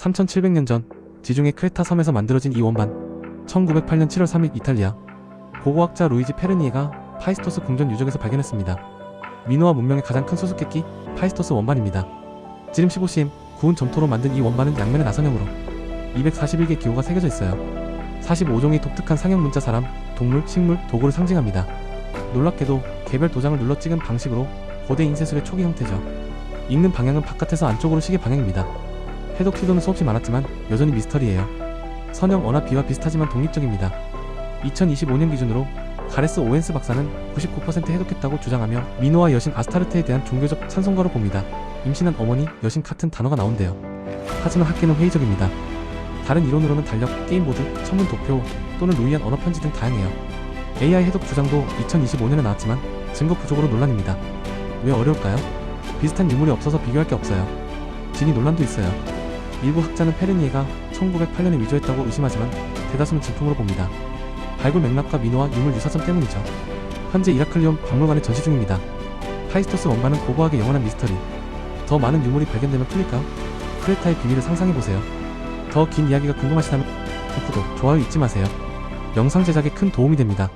3700년 전 지중해 크레타 섬에서 만들어진 이 원반 1908년 7월 3일 이탈리아 고고학자 루이지 페르니에가 파이스토스 궁전 유적에서 발견했습니다. 미노아 문명의 가장 큰 수수께끼 파이스토스 원반입니다. 지름 15cm 구운 점토로 만든 이 원반은 양면의 나선형으로 241개 기호가 새겨져 있어요. 45종의 독특한 상형 문자 사람, 동물, 식물, 도구를 상징합니다. 놀랍게도 개별 도장을 눌러 찍은 방식으로 고대 인쇄술의 초기 형태죠. 읽는 방향은 바깥에서 안쪽으로 시계 방향입니다. 해독 시도는 수없이 많았지만 여전히 미스터리예요. 선형 언어 B와 비슷하지만 독립적입니다. 2025년 기준으로 가레스 오웬스 박사는 99% 해독했다고 주장하며 민호와 여신 아스타르테에 대한 종교적 찬송가로 봅니다. 임신한 어머니, 여신 같은 단어가 나온대요. 하지만 학계는 회의적입니다. 다른 이론으로는 달력, 게임보드, 천문 도표 또는 루이안 언어 편지 등 다양해요. AI 해독 주장도 2025년에 나왔지만 증거 부족으로 논란입니다. 왜 어려울까요? 비슷한 유물이 없어서 비교할 게 없어요. 진위 논란도 있어요. 일부 학자는 페르니에가 1908년에 위조했다고 의심하지만 대다수는 진품으로 봅니다. 발굴 맥락과 민호와 유물 유사성 때문이죠. 현재 이라클리온 박물관에 전시 중입니다. 파이스토스 원반은 고고하게 영원한 미스터리. 더 많은 유물이 발견되면 풀릴까요? 크레타의 비밀을 상상해보세요. 더 긴 이야기가 궁금하시다면 구독, 좋아요 잊지 마세요. 영상 제작에 큰 도움이 됩니다.